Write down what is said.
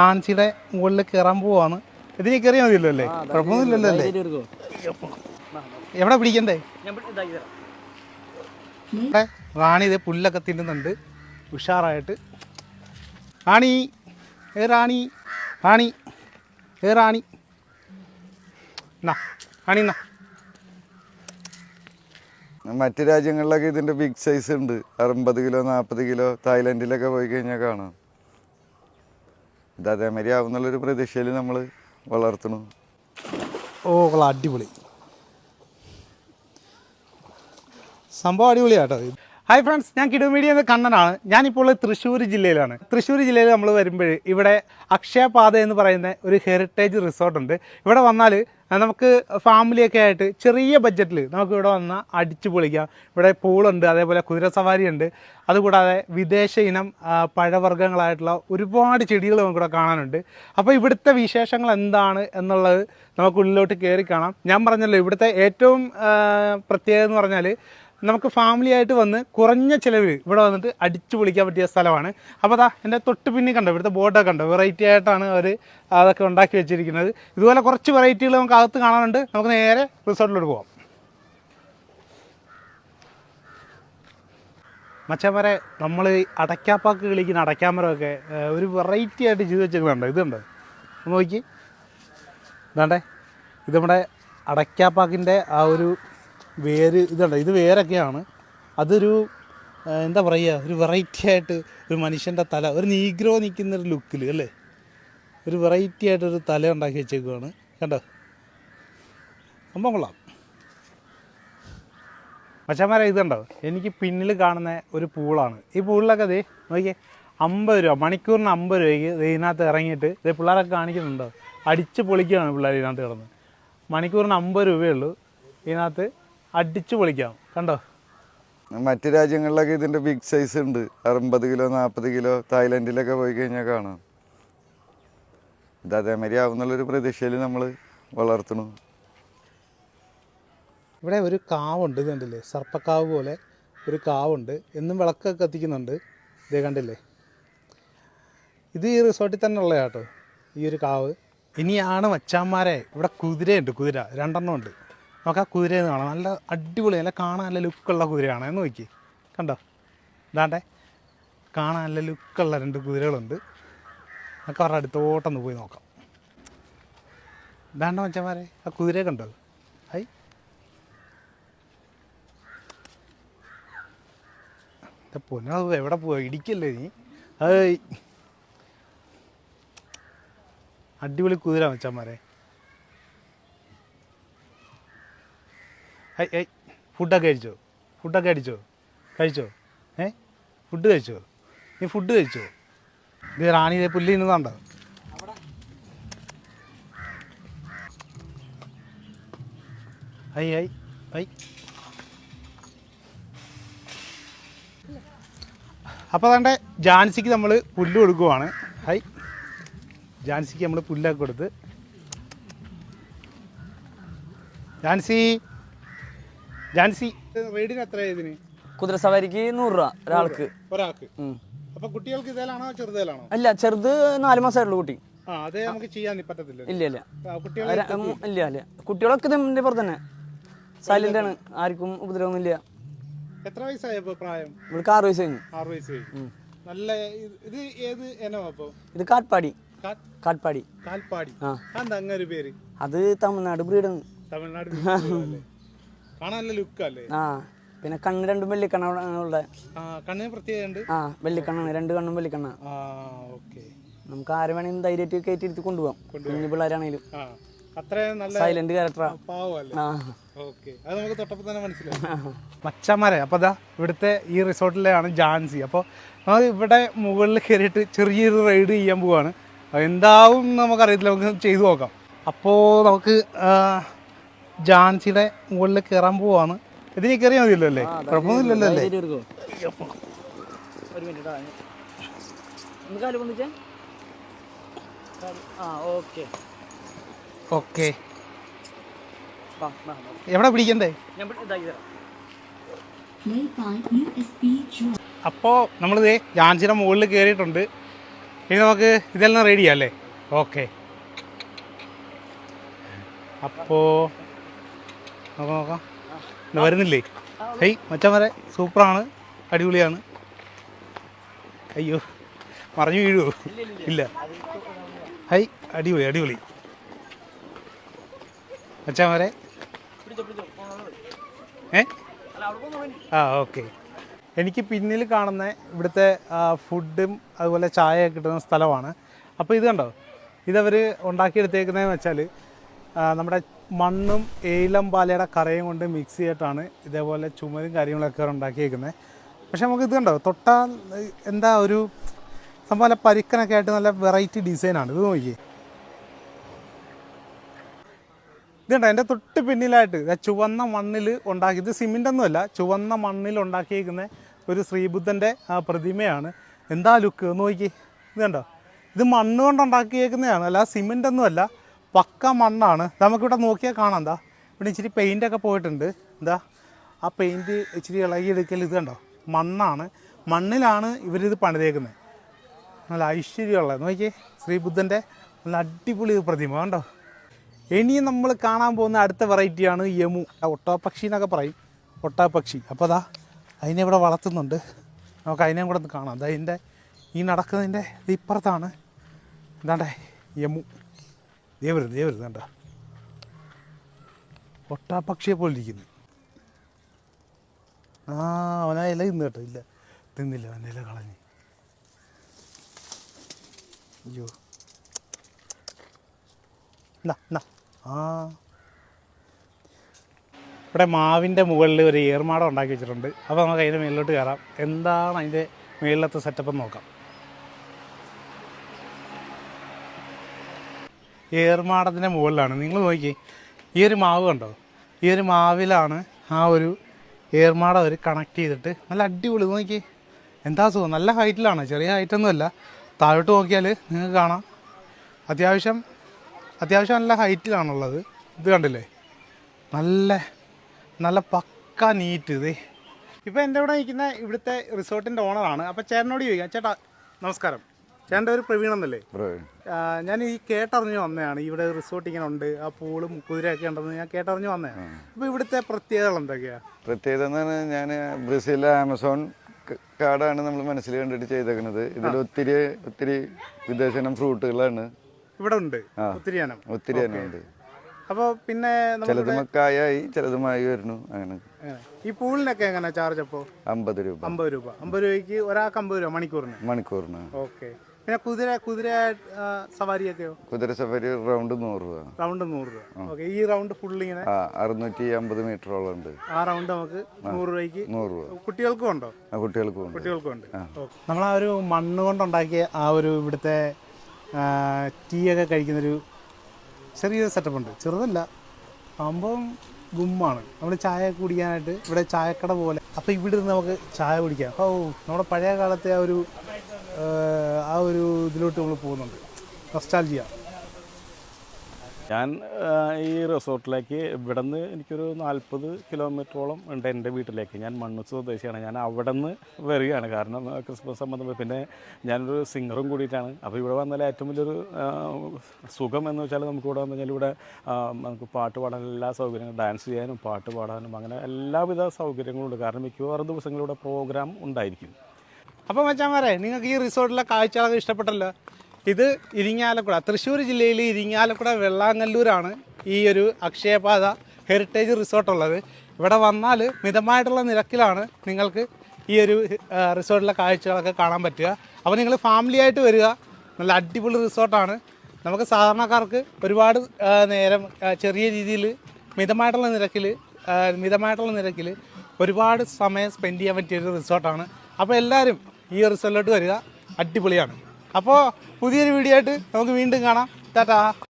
ഝാൻസിയുടെ മുകളിൽ കയറാൻ പോവാണ്. ഇതിന് കയറിയാൽ മതിയല്ലോ അല്ലേ? കുഴപ്പമൊന്നുമില്ലല്ലോ അല്ലേ? എവിടെ പിടിക്കണ്ടേ? ഇവിടെ റാണി ഇത് പുല്ലൊക്കെ തിന്നുന്നുണ്ട്. ഉഷാറായിട്ട്. റാണി ഏ റാണി റാണി ഏ റാണി. എന്നാ റാണി എന്നാ മറ്റു രാജ്യങ്ങളിലൊക്കെ ഇതിന്റെ ബിഗ് സൈസ് ഉണ്ട്. അറുപത് കിലോ നാൽപ്പത് കിലോ തായ്ലൻഡിലൊക്കെ പോയി കഴിഞ്ഞാൽ കാണാം. ഇത് അതേമാതിരി പ്രതീക്ഷയിൽ നമ്മൾ വളർത്തണു ഓ അടിപൊളി. സംഭവം അടിപൊളിയാട്ടോ. ഹായ് ഫ്രണ്ട്സ് ഞാൻ കിടു മീഡിയ എന്ന കണ്ണനാണ്. ഞാനിപ്പോൾ തൃശ്ശൂർ ജില്ലയിലാണ്. തൃശ്ശൂർ ജില്ലയിൽ നമ്മൾ വരുമ്പോൾ ഇവിടെ അക്ഷയപാത എന്ന് പറയുന്ന ഒരു ഹെറിറ്റേജ് റിസോർട്ടുണ്ട് ഇവിടെ വന്നാൽ നമുക്ക് ഫാമിലിയൊക്കെ ആയിട്ട് ചെറിയ ബഡ്ജറ്റിൽ നമുക്ക് ഇവിടെ വന്നാൽ അടിച്ചു പൊളിക്കാം. ഇവിടെ പൂളുണ്ട് അതേപോലെ കുതിര സവാരി ഉണ്ട്. അതുകൂടാതെ വിദേശ ഇനം പഴവർഗങ്ങളായിട്ടുള്ള ഒരുപാട് ചെടികൾ നമുക്കിവിടെ കാണാനുണ്ട്. അപ്പോൾ ഇവിടുത്തെ വിശേഷങ്ങൾ എന്താണ് എന്നുള്ളത് നമുക്ക് ഉള്ളിലോട്ട് കയറി കാണാം. ഞാൻ പറഞ്ഞല്ലോ ഇവിടുത്തെ ഏറ്റവും പ്രത്യേകത എന്ന് പറഞ്ഞാൽ നമുക്ക് ഫാമിലി ആയിട്ട് വന്ന് കുറഞ്ഞ ചിലവിൽ ഇവിടെ വന്നിട്ട് അടിച്ചു പൊളിക്കാൻ പറ്റിയ സ്ഥലമാണ്. അപ്പോൾ അതാ എന്റെ തൊട്ട് പിന്നെ കണ്ടോ ഇവിടുത്തെ ബോർഡൊക്കെ കണ്ടോ? വെറൈറ്റി ആയിട്ടാണ് അവർ അതൊക്കെ ഉണ്ടാക്കി വെച്ചിരിക്കുന്നത്. ഇതുപോലെ കുറച്ച് വെറൈറ്റികൾ നമുക്ക് അകത്ത് കാണാനുണ്ട്. നമുക്ക് നേരെ റിസോർട്ടിലോട്ട് പോകാം മച്ചാമരെ നമ്മൾ അടയ്ക്കാപ്പാക്ക് കളിക്കുന്ന അടയ്ക്കാമരമൊക്കെ ഒരു വെറൈറ്റി ആയിട്ട് ചെയ്ത് വെച്ചിരിക്കുന്നുണ്ടോ? ഇതുണ്ട് നോക്കി. ഇതാണ്ടേ ഇത് നമ്മുടെ അടയ്ക്കാപ്പാക്കിന്റെ ആ ഒരു വേര് ഇതുണ്ട്. ഇത് വേരൊക്കെയാണ്. അതൊരു എന്താ പറയുക ഒരു വെറൈറ്റി ആയിട്ട് ഒരു മനുഷ്യന്റെ തല ഒരു നീഗ്രോ നിൽക്കുന്ന ഒരു ലുക്കിൽ അല്ലേ? ഒരു വെറൈറ്റി ആയിട്ടൊരു തല ഉണ്ടാക്കി വെച്ചേക്കുവാണ്. കണ്ടോ? സംഭവം കൊള്ളാം. മച്ചന്മാരെ ഇതുണ്ടോ എനിക്ക് പിന്നിൽ കാണുന്ന ഒരു പൂളാണ്. ഈ പൂളിലൊക്കെ ദേ നോക്കിയേ അമ്പത് രൂപ മണിക്കൂറിന് അമ്പത് രൂപയ്ക്ക് ഇതിനകത്ത് ഇറങ്ങിയിട്ട് ഇതേ പിള്ളേരൊക്കെ കാണിക്കുന്നുണ്ടോ? അടിച്ച് പൊളിക്കുകയാണ് പിള്ളേർ ഇതിനകത്ത് കിടന്ന്. മണിക്കൂറിന് അമ്പത് രൂപയുള്ളൂ ഇതിനകത്ത്. അടിച്ച് പൊളിക്കാം. കണ്ടോ? മറ്റു രാജ്യങ്ങളിലൊക്കെ ഇതിന്റെ ബിഗ് സൈസ് ഉണ്ട്. അറുപത് കിലോ നാൽപ്പത് കിലോ തായ്ലൻഡിലൊക്കെ പോയി കഴിഞ്ഞാൽ കാണാം. ഇത് അതേമാതിരി ആവുന്നുള്ളൊരു പ്രതീക്ഷയിൽ നമ്മൾ വളർത്തണു ഇവിടെ ഒരു കാവുണ്ട് ഇത് കണ്ടില്ലേ? സർപ്പക്കാവ് പോലെ ഒരു കാവുണ്ട്. എന്നും വിളക്കൊക്കെ കത്തിക്കുന്നുണ്ട്. ഇതേ കണ്ടില്ലേ? ഇത് ഈ റിസോർട്ടിൽ തന്നെ ഉള്ള കേട്ടോ ഈ ഒരു കാവ്. ഇനിയാണ് മച്ചാന്മാരെ. ഇവിടെ കുതിരയുണ്ട് കുതിര. രണ്ടെണ്ണം ഉണ്ട്. നമുക്ക് ആ കുതിരയെന്ന് കാണാം. നല്ല അടിപൊളി നല്ല കാണാൻ നല്ല ലുക്കുള്ള കുതിരയാണ്. എന്ന് നോക്കി. കണ്ടോ? ഇതാണ്ടേ. കാണാൻ നല്ല ലുക്കുള്ള രണ്ട് കുതിരകളുണ്ട്. നമുക്ക് അവരുടെ അടുത്തോട്ടൊന്ന് പോയി നോക്കാം. ഇതാണ്ട മച്ചന്മാരെ? ആ കുതിരയെ കണ്ടോ? ഹൈ. എന്റെ പൊന്നോ അത് എവിടെ പോവാ? ഇടിക്കല്ലേ നീ? അടിപൊളി കുതിര മച്ചാന്മാരെ. ഫുഡൊക്കെ കഴിച്ചോ? ഫുഡൊക്കെ അടിച്ചോ? കഴിച്ചോ? ഏ? ഫുഡ് കഴിച്ചോ? നീ ഫുഡ് കഴിച്ചോ? ഇത് റാണി പുല്ലി പുല്ല് തിന്നുന്നുണ്ടോ ഐ ഐ ഐ. അപ്പോൾ അതാണ്ട് ജാൻസിക്ക് നമ്മൾ പുല്ല് കൊടുക്കുവാണ്. ഹൈ ജാൻസിക്ക് നമ്മൾ പുല്ലൊക്കെ കൊടുത്ത്. ജാൻസി. ജാൻസി. റൈഡിന് എത്ര ഇതിന്? കുതിര സവാരിക്ക് നൂറ് രൂപ ഒരാൾക്ക്. ഒരാൾക്ക്. അപ്പൊ കുട്ടികൾക്ക് ഇതേലാണോ ചെറുതേലാണോ? അല്ല ചെറുത് നാല് മാസമായിട്ടുള്ള കുട്ടി. അതേ നമുക്ക് ചെയ്യാൻ പറ്റത്തില്ല ഇല്ല ഇല്ല. കുട്ടികളൊക്കെ ഇതിന്റെ പുറത്ത് തന്നെ. സൈലന്റ് ആണ്. ആർക്കും ഉപദ്രവം ഇല്ല. എത്ര വയസ്സായപ്പോ പ്രായം? ഇവൾക്ക് ആറ് വയസ്സ് കഴിഞ്ഞു. ആറ് വയസ്സ് കഴിഞ്ഞു. നല്ല ഇത് ഏത് ഇനോ അപ്പൊ? ഇത് കാട്ട്പാടി. കാട്ട്പാടി. കാൽപ്പാടി. ആ. എന്താ അങ്ങനെ പേര്? അത് തമിഴ്നാട് ബ്രീഡാണ് തമിഴ്നാട് വീട്ടിലല്ലേ? കാണാൻ നല്ല ലുക്കല്ലേ ആ പിന്നെ കണ്ണ് രണ്ടും വെള്ളിക്കണ്ണ ഉള്ള. ആ കണ്ണിന് പ്രത്യേകത ആ വെള്ളിക്കണ്ണാണ് രണ്ട് കണ്ണും വെള്ളിക്കണ്ണ. നമുക്ക് ആര് വേണമെങ്കിലും ധൈര്യമായിട്ട് എടുത്ത് കൊണ്ടുപോകാം. കുഞ്ഞു പിള്ളേരാണെങ്കിലും സൈലന്റ് നമുക്ക് മച്ചന്മാരെ അപ്പോൾ അതാ ഇവിടുത്തെ ഈ റിസോർട്ടിലാണ് ജാൻസി. അപ്പോൾ നമ്മൾ ഇവിടെ മുകളിൽ കയറിയിട്ട് ചെറിയൊരു റൈഡ് ചെയ്യാൻ പോവാണ്. എന്താവും എന്താവും നമുക്കറിയത്തില്ല. നമുക്ക് ചെയ്തു നോക്കാം. അപ്പോൾ നമുക്ക് ജാൻസിയുടെ മുകളിൽ കയറാൻ പോവാണ്. ഇതിന് കയറിയാൽ മതിയല്ലോ അല്ലേ? കുഴപ്പമൊന്നുമില്ലല്ലോ അല്ലേ? ഓക്കെ. എവിടെ പിടിക്കണ്ടേ. അപ്പോൾ നമ്മളിത് ജാൻസിയുടെ മുകളിൽ കയറിയിട്ടുണ്ട്. ഇനി നമുക്ക് ഇതെല്ലാം റെഡി അല്ലേ? ഓക്കെ അപ്പോൾ നോക്കാം നോക്കാം. വരുന്നില്ലേ? ഹൈ മച്ചാൻ സൂപ്പറാണ്. അടിപൊളിയാണ്. അയ്യോ മറിഞ്ഞു വീഴുമോ ഇല്ല. ഹൈ അടിപൊളി അടിപൊളി. മച്ചാൻ വരെ ഏ? ആ ഓക്കെ. എനിക്ക് പിന്നിൽ കാണുന്ന ഇവിടുത്തെ ഫുഡും അതുപോലെ ചായ കിട്ടുന്ന സ്ഥലമാണ്. അപ്പോൾ ഇത് കണ്ടോ? ഇതവർ ഉണ്ടാക്കിയെടുത്തേക്കുന്നതെന്ന് വെച്ചാൽ നമ്മുടെ മണ്ണും ഏലം പാലയുടെ കറയും കൊണ്ട് മിക്സ് ചെയ്തിട്ടാണ് ഇതേപോലെ ചുമരും കാര്യങ്ങളൊക്കെ ഉണ്ടാക്കിയേക്കുന്നത്. പക്ഷെ നമുക്ക് ഇത് കണ്ടോ? തൊട്ടാൽ എന്താ ഒരു സംഭവം നല്ല പരിക്കനൊക്കെ ആയിട്ട് നല്ല വെറൈറ്റി ഡിസൈനാണ് ഇത് നോക്കിയേ. ഇതുണ്ട് എന്റെ തൊട്ട് പിന്നിലായിട്ട് ചുവന്ന മണ്ണിൽ ഉണ്ടാക്കി ഇത് സിമെന്റൊന്നുമല്ല ചുവന്ന മണ്ണിൽ ഉണ്ടാക്കിയിരിക്കുന്ന ഒരു ശ്രീബുദ്ധന്റെ പ്രതിമയാണ്. എന്താ ലുക്ക് നോക്കി ഇത് കണ്ടോ? ഇത് മണ്ണ് കൊണ്ട് ഉണ്ടാക്കിയേക്കുന്നതാണ്. അല്ല സിമെന്റ് ഒന്നുമല്ല പക്ക മണ്ണാണ്. നമുക്കിവിടെ നോക്കിയാൽ കാണാം. എന്താ ഇവിടെ ഇച്ചിരി പെയിന്റ് ഒക്കെ പോയിട്ടുണ്ട്. എന്താ ആ പെയിന്റ് ഇച്ചിരി ഇളകിയെടുക്കൽ ഇത് കണ്ടോ? മണ്ണാണ്. മണ്ണിലാണ് ഇവരിത് പണിതേക്കുന്നത് നല്ല ഐശ്വര്യമുള്ളത് നോക്കിയേ ശ്രീബുദ്ധന്റെ നല്ല അടിപൊളി പ്രതിമ കണ്ടോ? ഇനി നമ്മൾ കാണാൻ പോകുന്ന അടുത്ത വെറൈറ്റിയാണ് യമു ഒട്ടാപക്ഷി എന്നൊക്കെ പറയും. ഒട്ടാപക്ഷി അപ്പോൾ അതാ അതിനെ ഇവിടെ വളർത്തുന്നുണ്ട്. നമുക്ക് അതിനെയും കൂടെ ഒന്ന് കാണാം. അതാ അതിന്റെ ഈ നടക്കുന്നതിന്റെ ഇപ്പുറത്താണ്. എന്താണ്ടേ യമു ദേവരുത് ദേവരുത് കണ്ട? ഒട്ടാപക്ഷിയെ പോലെ ഇരിക്കുന്നു. ആ അവനാ ഇല തിന്നു കേട്ടോ ഇല്ല. തിന്നില്ല അവന്റെ ഇല കളഞ്ഞ്. അയ്യോ. ആ. ഇവിടെ മാവിന്റെ മുകളിൽ ഒരു ഏർമാടം ഉണ്ടാക്കി വെച്ചിട്ടുണ്ട്. അപ്പോൾ നമുക്ക് അതിന്റെ മേളിലോട്ട് കയറാം. എന്താണ് അതിന്റെ മേളിലത്തെ സെറ്റപ്പ് നോക്കാം. ഏർമാടത്തിന്റെ മുകളിലാണ്. നിങ്ങൾ നോക്കി ഈ ഒരു മാവ് കണ്ടോ? ഈ ഒരു മാവിലാണ് ആ ഒരു ഏർമാടം അവർ കണക്ട് ചെയ്തിട്ട് നല്ല അടിപൊളി. നോക്കി എന്താ സുഖം? നല്ല ഹൈറ്റിലാണ് ചെറിയ ഹൈറ്റൊന്നുമല്ല താഴോട്ട് നോക്കിയാൽ നിങ്ങൾക്ക് കാണാം. അത്യാവശ്യം അത്യാവശ്യം നല്ല ഹൈറ്റിലാണുള്ളത് ഇത് കണ്ടില്ലേ? നല്ല നല്ല പക്ക നീറ്റ് ഇതേ. ഇപ്പോൾ എന്റെ ഇവിടെ നിൽക്കുന്ന ഇവിടുത്തെ റിസോർട്ടിന്റെ ഓണറാണ് അപ്പോൾ ചേട്ടനോട് ചോദിക്കാം. ചേട്ടാ നമസ്കാരം. ചേട്ടന്റെ ഒരു പ്രവീൺ എന്നല്ലേ ഞാൻ ഈ കേട്ടറിഞ്ഞ് വന്നതാണ്. ഇവിടെ റിസോർട്ട് ഇങ്ങനെ ഉണ്ട് ആ പൂളും കുതിരയൊക്കെ ഉണ്ടെന്ന് ഞാൻ കേട്ടറിഞ്ഞ് വന്നതാണ്. അപ്പോൾ ഇവിടുത്തെ പ്രത്യേകതകൾ എന്തൊക്കെയാ? പ്രത്യേകത എന്ന് പറഞ്ഞാൽ ഞാൻ ബ്രസീലിലെ ആമസോൺ കാടാണ് നമ്മൾ മനസ്സിൽ കണ്ടിട്ട് ചെയ്തേക്കുന്നത് ഇതിൽ ഒത്തിരി ഒത്തിരി വിദേശനം ഫ്രൂട്ടുകളാണ്. ഇവിടെ ഉണ്ട്. ഒത്തിരി ഒത്തിരി ഉണ്ട്. അപ്പോൾ പിന്നെ ചിലത് മക്കായി ചിലത് മായി വരുന്നു. അങ്ങനെ. ഈ പൂളിനൊക്കെ എങ്ങനെ ചാർജ് അപ്പോൾ അമ്പത് രൂപ. അമ്പത് രൂപ. അമ്പത് രൂപയ്ക്ക് ഒരാൾക്ക് അമ്പത് രൂപ മണിക്കൂറിന്? മണിക്കൂറിന്. ഓക്കെ. പിന്നെ കുതിര കുതിര സവാരിയൊക്കെയോ കുതിര സവാരി റൗണ്ട് നൂറ് രൂപ. റൗണ്ട് നൂറ് രൂപ. ഓക്കെ ഈ റൗണ്ട് ഫുൾ ഇങ്ങനെ? ആ അറുന്നൂറ്റി അമ്പത് മീറ്ററോളം ഉണ്ട്. ആ റൗണ്ട് നമുക്ക് നൂറ് രൂപയ്ക്ക്. നൂറ് രൂപ. കുട്ടികൾക്കും ഉണ്ടോ? ആ കുട്ടികൾക്കും ഉണ്ട്. കുട്ടികൾക്കും ഉണ്ട്. നമ്മൾ ആ ഒരു മണ്ണ് കൊണ്ടുണ്ടാക്കിയ ആ ഒരു ഇവിടുത്തെ ടീ ഒക്കെ കഴിക്കുന്നൊരു ചെറിയൊരു സെറ്റപ്പ് ഉണ്ട്. ചെറുതല്ല സംഭവം ഗുമ്മാണ്. നമ്മൾ ചായ കുടിക്കാനായിട്ട് ഇവിടെ ചായക്കട പോലെ. അപ്പോൾ ഇവിടെ നമുക്ക് ചായ കുടിക്കാം. ഓ നമ്മുടെ പഴയ കാലത്തെ ആ ഒരു ആ, ഒരു ഇതിലോട്ട് നമ്മൾ പോകുന്നുണ്ട്. നസ്റ്റാൽജിയ ഞാൻ ഈ റിസോർട്ടിലേക്ക് ഇവിടെ നിന്ന് എനിക്കൊരു നാൽപ്പത് കിലോമീറ്ററോളം ഉണ്ട് എന്റെ വീട്ടിലേക്ക്. ഞാൻ മണ്ണു സ്വദേശിയാണ്. ഞാൻ അവിടെ നിന്ന് വരികയാണ്. കാരണം ക്രിസ്മസ് സംബന്ധം പിന്നെ ഞാനൊരു സിംഗറും കൂടിയിട്ടാണ്. അപ്പോൾ ഇവിടെ വന്നാൽ ഏറ്റവും വലിയൊരു സുഖം എന്ന് വെച്ചാൽ നമുക്ക് ഇവിടെ വന്നു കഴിഞ്ഞാൽ ഇവിടെ നമുക്ക് പാട്ട് പാടാൻ എല്ലാ സൗകര്യങ്ങളും ഡാൻസ് ചെയ്യാനും പാട്ട് പാടാനും അങ്ങനെ എല്ലാവിധ സൗകര്യങ്ങളും ഉണ്ട് കാരണം മിക്കവാറും ദിവസങ്ങളിവിടെ പ്രോഗ്രാം ഉണ്ടായിരിക്കും. അപ്പോൾ മച്ചാമാരെ നിങ്ങൾക്ക് ഈ റിസോർട്ടിലെ കാഴ്ചകളൊക്കെ ഇഷ്ടപ്പെട്ടല്ലോ? ഇത് ഇരിങ്ങാലക്കുട തൃശ്ശൂർ ജില്ലയിൽ ഇരിങ്ങാലക്കുട വെള്ളാങ്ങല്ലൂരാണ് ഈ ഒരു അക്ഷയപാത ഹെറിറ്റേജ് റിസോർട്ട് ഉള്ളത്. ഇവിടെ വന്നാൽ മിതമായിട്ടുള്ള നിരക്കിലാണ് നിങ്ങൾക്ക് ഈ ഒരു റിസോർട്ടിലെ കാഴ്ചകളൊക്കെ കാണാൻ പറ്റുക. അപ്പോൾ നിങ്ങൾ ഫാമിലി ആയിട്ട് വരിക. നല്ല അടിപൊളി റിസോർട്ടാണ് നമുക്ക് സാധാരണക്കാർക്ക് ഒരുപാട് നേരം ചെറിയ രീതിയിൽ മിതമായിട്ടുള്ള നിരക്കിൽ മിതമായിട്ടുള്ള നിരക്കിൽ ഒരുപാട് സമയം സ്പെൻഡ് ചെയ്യാൻ പറ്റിയ ഒരു റിസോർട്ടാണ് അപ്പോൾ എല്ലാവരും ഈ റിസൾട്ടിലോട്ട് വരിക അടിപൊളിയാണ്. അപ്പോൾ പുതിയൊരു വീഡിയോ ആയിട്ട് നമുക്ക് വീണ്ടും കാണാം. ടാറ്റാ.